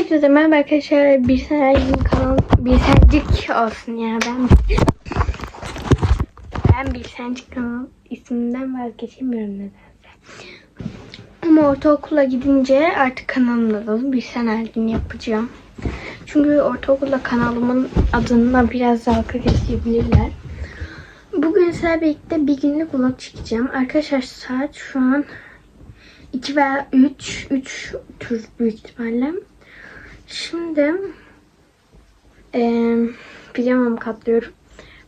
Hepinize merhaba arkadaşlar. Bir senelik kanal bir senecik olsun ya ben ben bir senecik kanal isminden vazgeçemiyorum nedense. Ama ortaokula gidince artık kanalımın adını bir sen her gün yapacağım. Çünkü ortaokulda kanalımın adına biraz dalga geçebilirler. Bugün sizlerle birlikte bir günlük vlog çekeceğim. Arkadaşlar saat şu an 2 veya 3, 3 tür büyük ihtimalle. Şimdi eee pijamamı katlıyorum.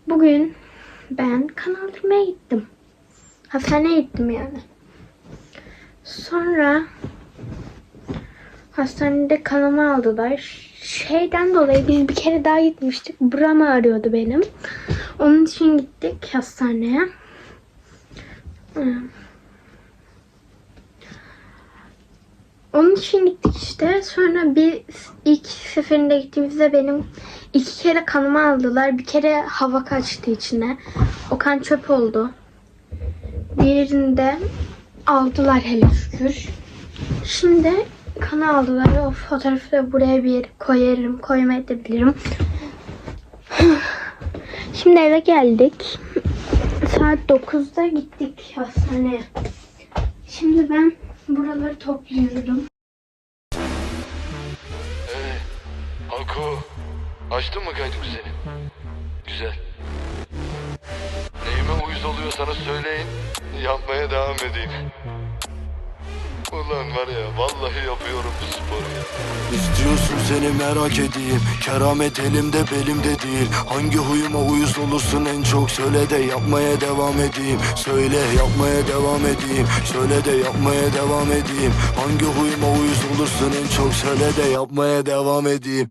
Bugün ben kan aldırmaya gittim. Hastaneye gittim yani. Sonra hastanede kanımı aldılar. Şeyden dolayı biz bir kere daha gitmiştik. Buram ağrıyordu benim. Onun için gittik hastaneye. Hmm. Onun için gittik işte. Sonra bir ilk seferinde gittiğimizde benim iki kere kanımı aldılar. Bir kere hava kaçtı içine. O kan çöp oldu. Diğerinde aldılar hele şükür. Şimdi kanı aldılar. O fotoğrafı da buraya bir yere koyarım. Koymayabilirim. Şimdi eve geldik. Saat 9'da gittik hastaneye. Şimdi ben buraları topluyorum. Ee, Ako, açtın mı kaydı senin? Güzel. Neyime uyuz oluyorsanız söyleyin, yapmaya devam edeyim. Ulan var ya, vallahi yapıyorum bu sporu ya. İstiyorsun seni merak edeyim Keramet elimde belimde değil. Hangi huyuma uyuz olursun en çok Söyle de yapmaya devam edeyim. Söyle yapmaya devam edeyim Söyle de yapmaya devam edeyim. Hangi huyuma uyuz olursun en çok Söyle de yapmaya devam edeyim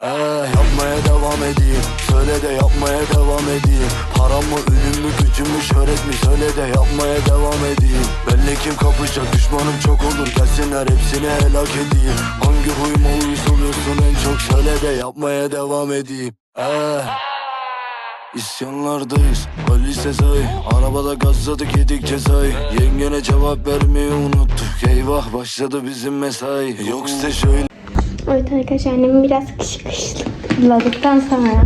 He, yapmaya devam edeyim. Söyle de yapmaya devam edeyim. Param mı ölüm mü gücüm mü şöhret mi? Söyle de yapmaya devam edeyim. Belli kim kapışacak düşmanım çok olur. Gelsinler hepsini helak edeyim. Hangi huyuma uyuz oluyorsun en çok Söyle de yapmaya devam edeyim. He. İsyanlardayız. Ali Sezai Arabada gazladık yedik cezayı. Yengene cevap vermeyi unuttuk. Eyvah başladı bizim mesai. Yok size şöyle Evet arkadaşlar annemi biraz kışkışladıktan sonra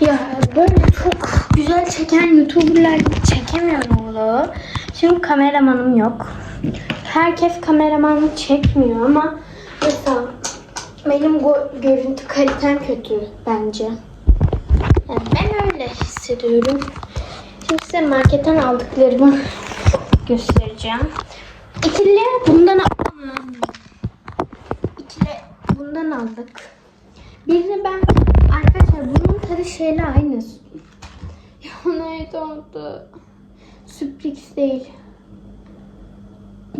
ya böyle çok güzel çeken youtuberlar çekemiyorum vlogu. Şimdi kameramanım yok. Herkes kameramanı çekmiyor ama mesela benim görüntü kalitem kötü bence. Yani ben öyle hissediyorum. Şimdi size marketten aldıklarımı göstereceğim. İkili bundan İkili bundan aldık. Birini ben arkadaşlar bunun tadı şeyle aynı. Ya neydi oldu? Süprix değil.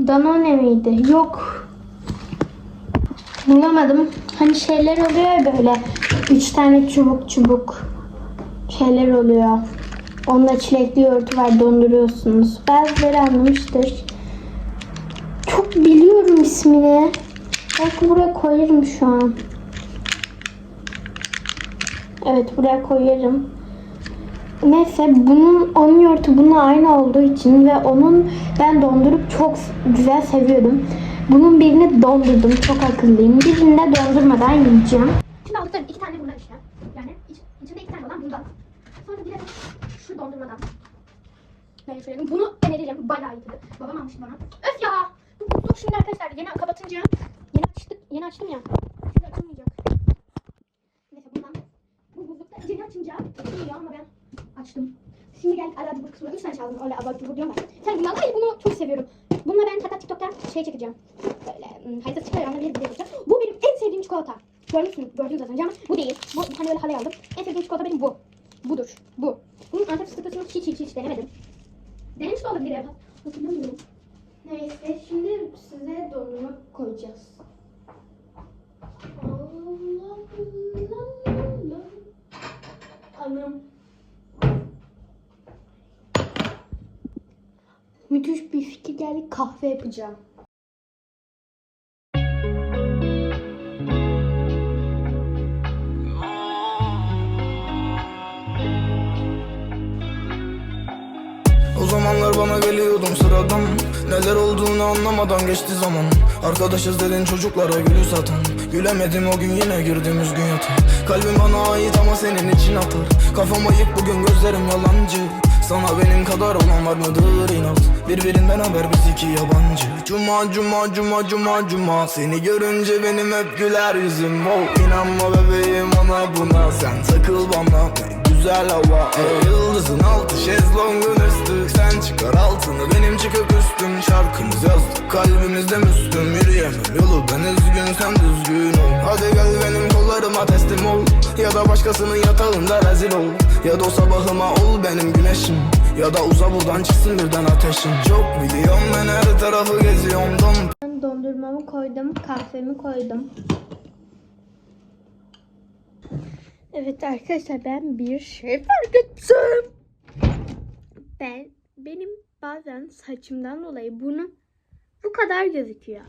Danone miydi? Yok. Bulamadım. Hani şeyler oluyor böyle. Üç tane çubuk çubuk şeyler oluyor. Onda çilekli yoğurtu var donduruyorsunuz. Bazıları anlamıştır. Çok biliyorum ismini. Belki buraya koyarım şu an. Evet buraya koyarım. Neyse bunun onun yoğurtu bununla aynı olduğu için ve onun ben dondurup çok güzel seviyordum. Bunun birini dondurdum. Çok akıllıyım. Birini de dondurmadan yiyeceğim. Şimdi aldıklarım iki tane bundan işte. Yani iç, içinde iki tane olan bundan. Sonra bir de şu dondurmadan. Ben söyledim. Bunu öneririm. Bayağı iyiydi. Babam almıştı bana. Öf ya! Bu buzluk şimdi arkadaşlar yeni kapatınca yeni açtım ya. Şimdi açılmayacak. Neyse bundan. Bu buzlukta yeni açınca açılmıyor ama ben açtım. Şimdi geldik ara cubur kısmına. Üç tane çaldım. Öyle abur cubur diyorum ben. Sen bunu al. Hayır bunu çok seviyorum. Bununla ben hatta TikTok'ta şey çekeceğim. Böyle haritası. Onunla bir video yapacağım. Bu benim en sevdiğim çikolata. Görmüşsün, gördünüz az önce ama bu değil. Bu bir tane öyle halay aldım. En sevdiğim çikolata benim bu. Budur. Bu. Bunun Antep fıstıklısını hiç hiç hiç denemedim. Denemiş de olabilir. Hatırlamıyorum. Neyse şimdi size dondurma koyacağız. Anam. Müthiş bir fikir geldi kahve yapacağım. Sana geliyordum sıradan. Neler olduğunu anlamadan geçti zaman. Arkadaşız dedin çocuklara gülü satan. Gülemedim o gün yine girdiğimiz gün yatağa. Kalbim bana ait ama senin için atar. Kafam ayık bugün gözlerim yalancı. Sana benim kadar olan var mıdır inat? Birbirinden haber biz iki yabancı. Cuma cuma cuma cuma cuma. Seni görünce benim hep güler yüzüm. Oh, İnanma bebeğim ona buna. Sen takıl bana güzel hava. Ey yıldızın altı şezlongun üstü. Sen çıkar altını benim çıkıp üstüm. Şarkımız yazdık kalbimizde müslüm. Yürüyemem yolu ben üzgün sen düzgün ol. Hadi gel benim kollarıma teslim ol. Ya da başkasının yatağında rezil ol. Ya da o sabahıma ol benim güneşim. Ya da uza buradan çıksın birden ateşim Çok biliyorum ben her tarafı geziyorum. Dondurmamı koydum, kahvemi koydum. Evet arkadaşlar ben bir şey fark ettim. Ben benim bazen saçımdan dolayı bunu bu kadar gözüküyor.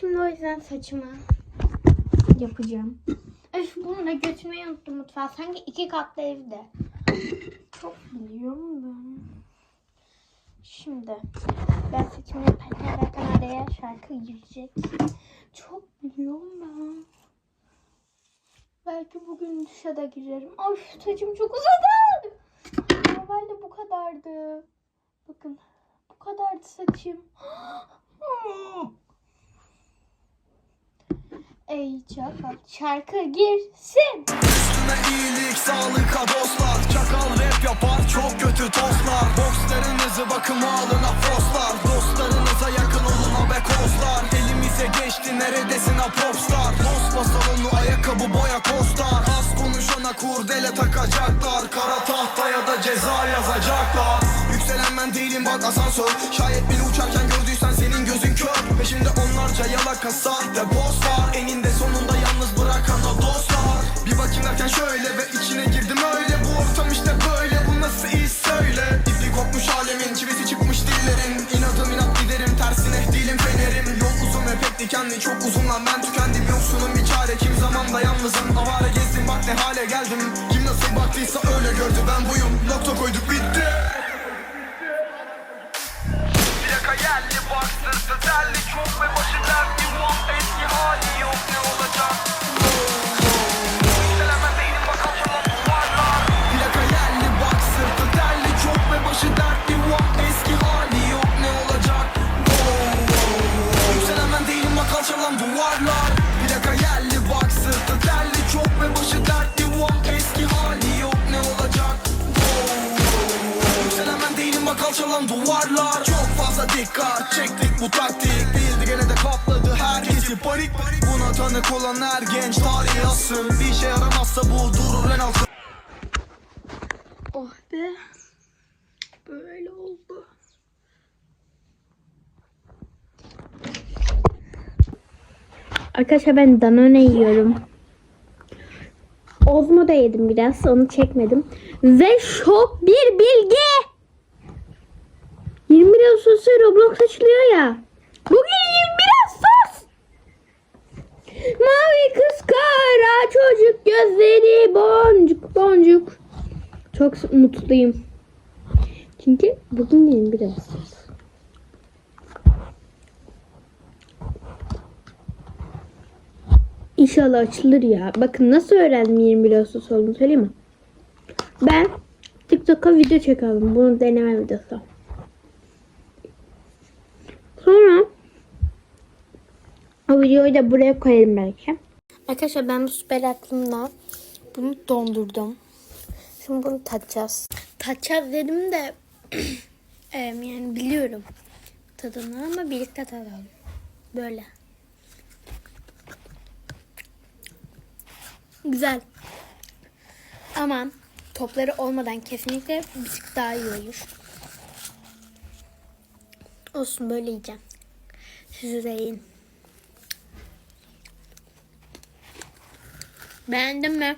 Şimdi o yüzden saçımı yapacağım. Öf bunu da götürmeyi unuttum mutfağa. Sanki iki katlı evde. Çok biliyorum ben. Şimdi ben saçımı yaparken zaten araya şarkı girecek. Çok biliyorum ben. Belki bugün duşa da girerim. Ay saçım çok uzadı. Normalde bu kadardı. Bakın bu kadardı saçım. Ey çakal şarkı girsin. Üstüne iyilik, sağlık ha dostlar Çakal rap yapar, çok kötü tostlar Bokslarınızı bakıma alın ha frostlar be kozlar Elimize geçti neredesin ha popstar Tospa salonu, ayakkabı boya kostar. Az konuşana kurdele takacaklar. Kara tahtaya da ceza yazacaklar. Yükselen ben değilim bak asansör. Şayet beni uçarken gördüysen senin gözün kör. Peşimde onlarca yalaka sahte boss var. Eninde sonunda yalnız bırakan da dostlar. Bir bakayım derken şöyle ve içine girdim öyle. Bu ortam işte böyle bu nasıl iş söyle. İpi kopmuş alemin çivisi çıkmış dillerin tersine değilim fenerim. Yol uzun ve pek dikenli. Çok uzun lan ben tükendim Yoksunum. Bir çare. Kim zaman da yalnızım? Avare gezdim. Bak ne hale geldim. Kim nasıl baktıysa öyle gördü. Ben buyum. Nokta koyduk bitti. Plaka yerli bak sırtı Çok ve başı Arkadaşlar ben Danone yiyorum. Ozmo da yedim biraz. Onu çekmedim. Ve şok bir bilgi. 21 Ağustos'ta Roblox açılıyor ya. Bugün 21 Ağustos. Mavi kız kara çocuk gözleri boncuk boncuk. Çok mutluyum. Çünkü bugün 21 Ağustos. İnşallah açılır ya. Bakın nasıl öğrendim 21 Ağustos olduğunu söyleyeyim mi? Ben TikTok'a video çekelim. Bunu deneme videosu. Sonra o videoyu da buraya koyarım belki. Arkadaşlar ben bu süper aklımla bunu dondurdum. Şimdi bunu tatacağız. Tatacağız dedim de yani biliyorum tadını ama birlikte tadalım. Böyle. Güzel. Ama topları olmadan kesinlikle bir tık daha iyi olur. Olsun böyle yiyeceğim. Siz de yiyin. Beğendin mi?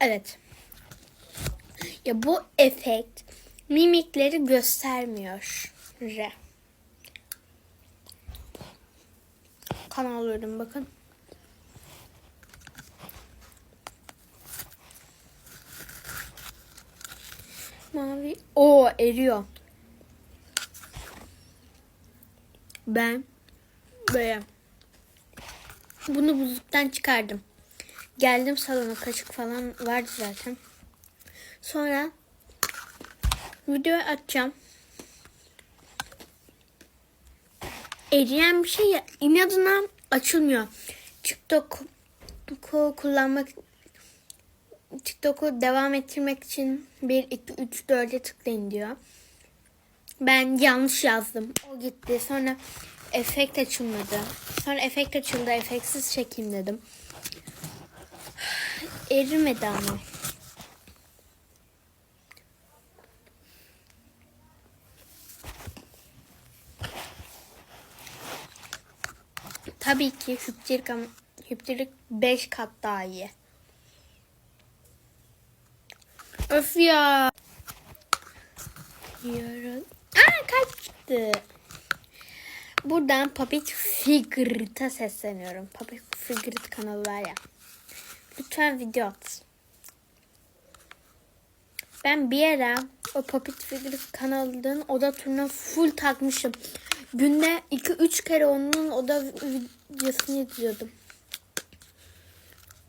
Evet. Ya bu efekt mimikleri göstermiyor. Re. Kan alıyorum bakın. mavi. O eriyor. Ben böyle bunu buzluktan çıkardım. Geldim salona kaşık falan vardı zaten. Sonra videoyu atacağım. Eriyen bir şey ya, inadına açılmıyor. TikTok kullanmak TikTok'u devam ettirmek için 1, 2, 3, 4'e tıklayın diyor. Ben yanlış yazdım. O gitti. Sonra efekt açılmadı. Sonra efekt açıldı. Efektsiz çekeyim dedim. Erimedi ama. Tabii ki hüpçilik, ama- hüpçilik 5 kat daha iyi. Öf ya. Yarın. Aa kaçtı. Buradan Puppet Figure'ta sesleniyorum. Puppet Figure kanalı var ya. Lütfen video at. Ben bir ara o Puppet Figure kanalının oda turuna full takmışım. Günde 2-3 kere onun oda videosunu izliyordum.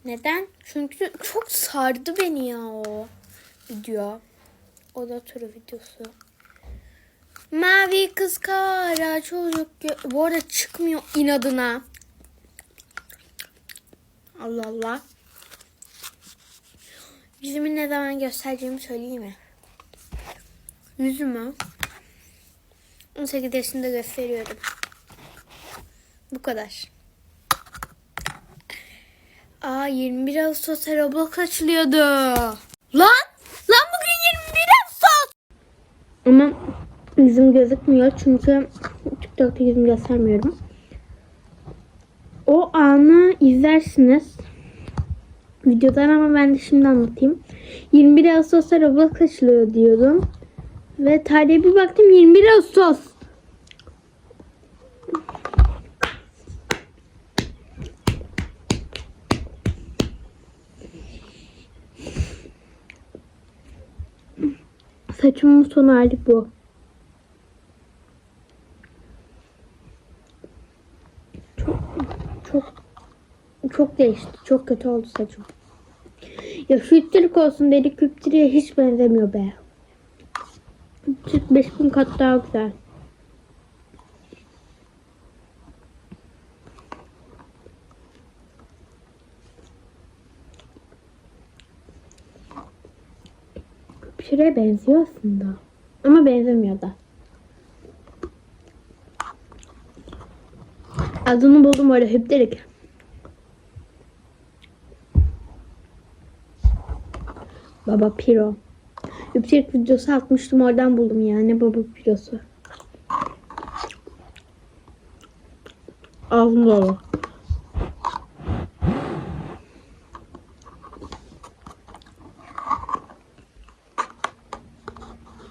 Neden? Çünkü çok sardı beni ya o video. Oda turu videosu. Mavi kız kara çocuk. Bu arada çıkmıyor inadına. Allah Allah. Yüzümü ne zaman göstereceğimi söyleyeyim mi? Yüzümü 18 yaşında gösteriyorum. Bu kadar. Aa 21 Ağustos'ta Roblox açılıyordu. Lan bugün 21 Ağustos! Ama yüzüm gözükmüyor çünkü TikTok'ta yüzümü göstermiyorum. O anı izlersiniz. Videodan ama ben de şimdi anlatayım. 21 Ağustos'ta Roblox açılıyor diyordum. Ve tarihe bir baktım 21 Ağustos. Saçımın son hali bu. Çok çok çok değişti. Çok kötü oldu saçım. Ya hüptürük olsun dedik hüptürüğe hiç benzemiyor be. Hüptürük 5000 kat daha güzel. Hüptürüğe benziyor aslında. Ama benzemiyor da. Adını buldum öyle hüptürük. Baba Piro. Yüksek videosu atmıştım oradan buldum yani baba Piro'su. Ağzım dolu.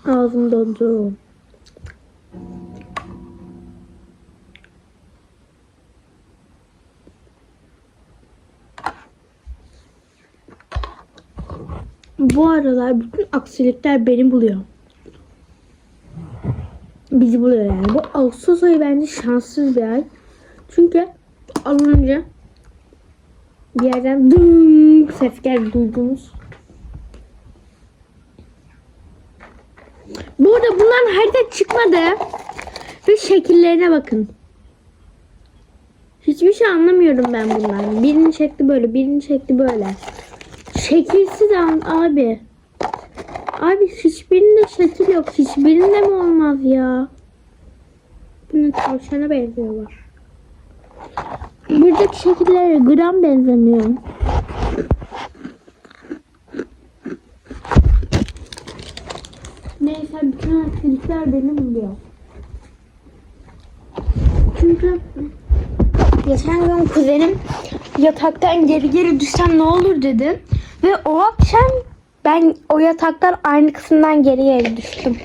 Ağzım dondu. Bu aralar bütün aksilikler beni buluyor. Bizi buluyor yani. Bu Ağustos ayı bence şanssız bir ay. Çünkü alınca bir yerden dım ses geldi duydunuz. Bunların harita çıkmadı. Ve şekillerine bakın. Hiçbir şey anlamıyorum ben bundan. Birini çekti böyle, birini çekti böyle. Şekilsiz an abi. Abi hiçbirinde şekil yok. Hiçbirinde mi olmaz ya? Bunun tavşana benziyorlar. Buradaki şekillere gram benzemiyor. Neyse bütün aktiviteler beni buluyor. Çünkü geçen gün kuzenim yataktan geri geri düşsem ne olur dedi. Ve o akşam ben o yataktan aynı kısımdan geri geri düştüm.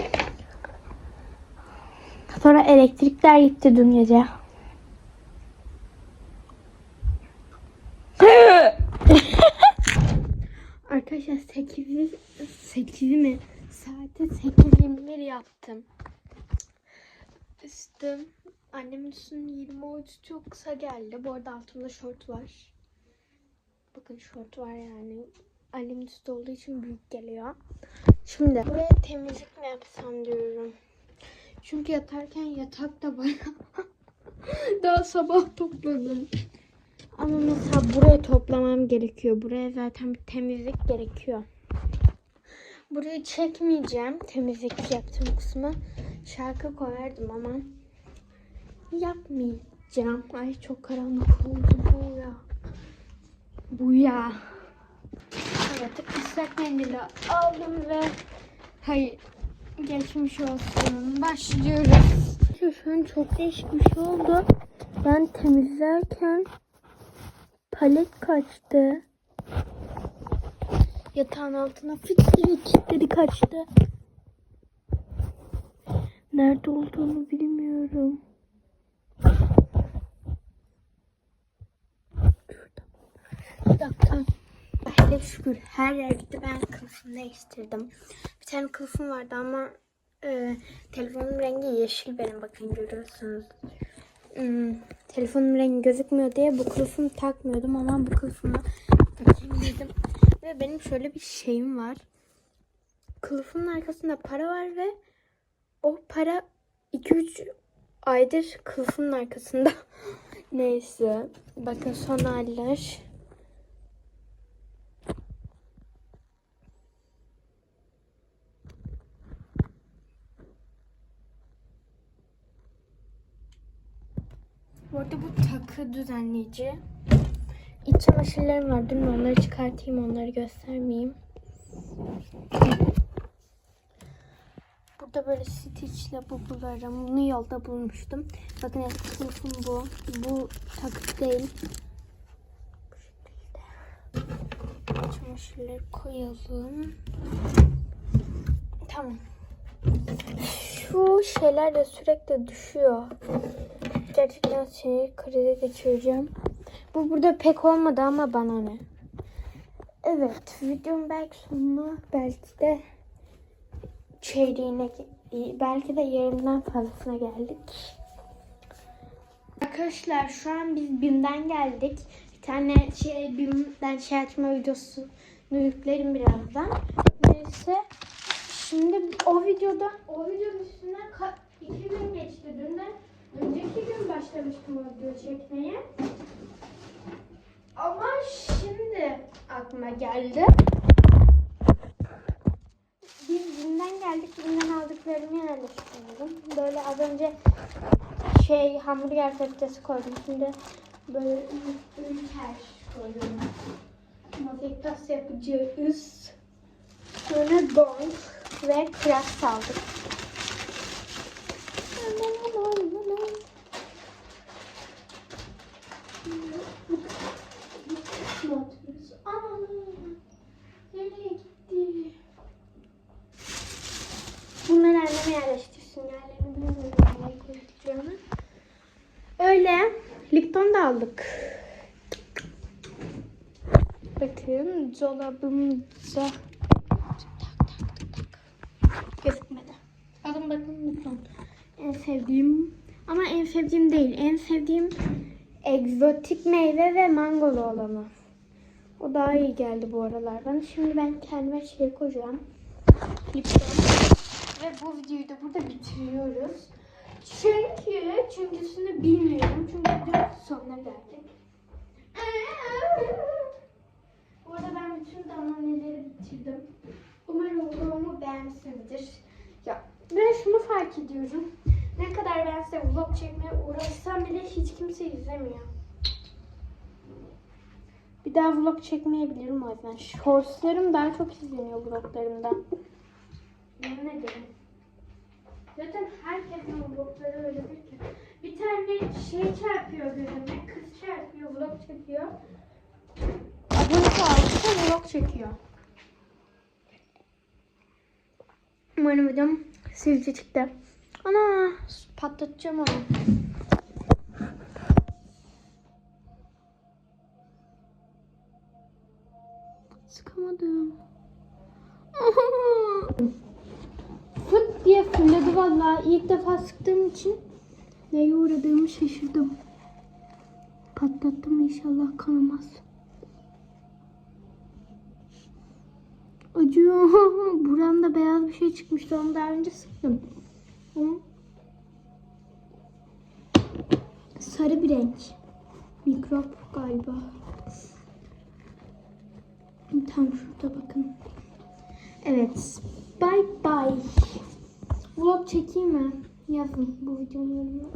Sonra elektrikler gitti dün gece. Arkadaşlar 8'i 8'i mi? Saate 8.21 yaptım. Üstüm Annemin üstünün 20 boyutu çok kısa geldi. Bu arada altımda şort var. Bakın şort var yani. Annemin üstü olduğu için büyük geliyor. Şimdi buraya temizlik mi yapsam diyorum. Çünkü yatarken yatak da bayağı daha sabah topladım. Ama mesela buraya toplamam gerekiyor. Buraya zaten bir temizlik gerekiyor. Burayı çekmeyeceğim. Temizlik yaptığım kısmı. Şarkı koyardım ama yapmayacağım. Ay çok karanlık oldu bu ya. Bu ya. Evet ıslak mendili aldım ve hayır geçmiş olsun. Başlıyoruz. Şu an çok değişik bir şey oldu. Ben temizlerken palet kaçtı. Yatağın altına fit diye kilitleri kaçtı. Nerede olduğunu bilmiyorum. Dakika. Hele şükür her yer gitti. Ben kılıfını değiştirdim. Bir tane kılıfım vardı ama e, telefonun rengi yeşil benim. Bakın görüyorsunuz. Hmm, telefonun rengi gözükmüyor diye bu kılıfımı takmıyordum ama bu kılıfımı takayım dedim. Ve benim şöyle bir şeyim var. Kılıfımın arkasında para var ve o para 2-3 aydır kılıfımın arkasında. Neyse. Bakın son haller. Bu arada bu takı düzenleyici. İç çamaşırlarım var. Dün onları çıkartayım. Onları göstermeyeyim. Burada böyle stitch labubularım. Bunu yolda bulmuştum. Bakın eski kılıfım bu. Bu takı değil. Bu şekilde. Çamaşırları koyalım. Tamam. Şu şeyler de sürekli düşüyor. Gerçekten şey krize geçireceğim. Bu burada pek olmadı ama bana ne. Evet videonun belki sonuna belki de çeyreğine belki de yarımdan fazlasına geldik. Arkadaşlar şu an biz BİM'den geldik. Bir tane şey BİM'den şey açma videosu yüklerim birazdan. Neyse şimdi o videoda O videonun üstünden ka- iki gün geçti. Dünden önceki gün başlamıştım o video çekmeye. Ama şimdi aklıma geldi. Biz Bim'den geldik. Bim'den aldıklarımı yerleştiriyorum. Böyle az önce şey hamburger köftesi koydum. Şimdi böyle ülker koydum. Mafektas yapacağız. Sonra don ve kras aldık. Notuz. Aa, nereye gitti? Bunları anneme yerleştirsin. Yerlerini bilmiyorum nereye koyacağını. Öyle. Lipton da aldık. Bakın dolabımıza. Tak tak tak tak. Gözükmedi. Alın bakın Lipton. En sevdiğim ama en sevdiğim değil. En sevdiğim egzotik meyve ve mangolu olanı. O daha iyi geldi bu aralar bana. Şimdi ben kendime şey koyacağım. Lipton. Ve bu videoyu da burada bitiriyoruz. Çünkü çünküsünü bilmiyorum. Çünkü videonun sonuna geldik. Bu arada ben bütün damlaneleri bitirdim. Umarım vlogumu beğenmişsinizdir. Ya ben şunu fark ediyorum. Ne kadar ben size vlog çekmeye uğraşsam bile hiç kimse izlemiyor. Bir daha vlog çekmeyebilirim o yüzden. Shortslarım daha çok izleniyor vloglarımdan. Yemin ederim. Zaten herkesin vlogları öyledir ki. Bir tane şey çarpıyor gözüme. Kız çarpıyor, vlog çekiyor. Abonesi almışsa vlog çekiyor. Umarım videom sizce çıktı. Ana patlatacağım onu. Sıkamadım. Fıt diye fırladı vallahi. İlk defa sıktığım için Neye uğradığımı şaşırdım. Patlattım inşallah kanamaz. Acıyor. Buramda beyaz bir şey çıkmıştı. Onu daha önce sıktım. Sarı bir renk. Mikrop galiba. Tam şurada bakın. Evet. Bye bye. Vlog çekeyim mi? Yazın bu videonun.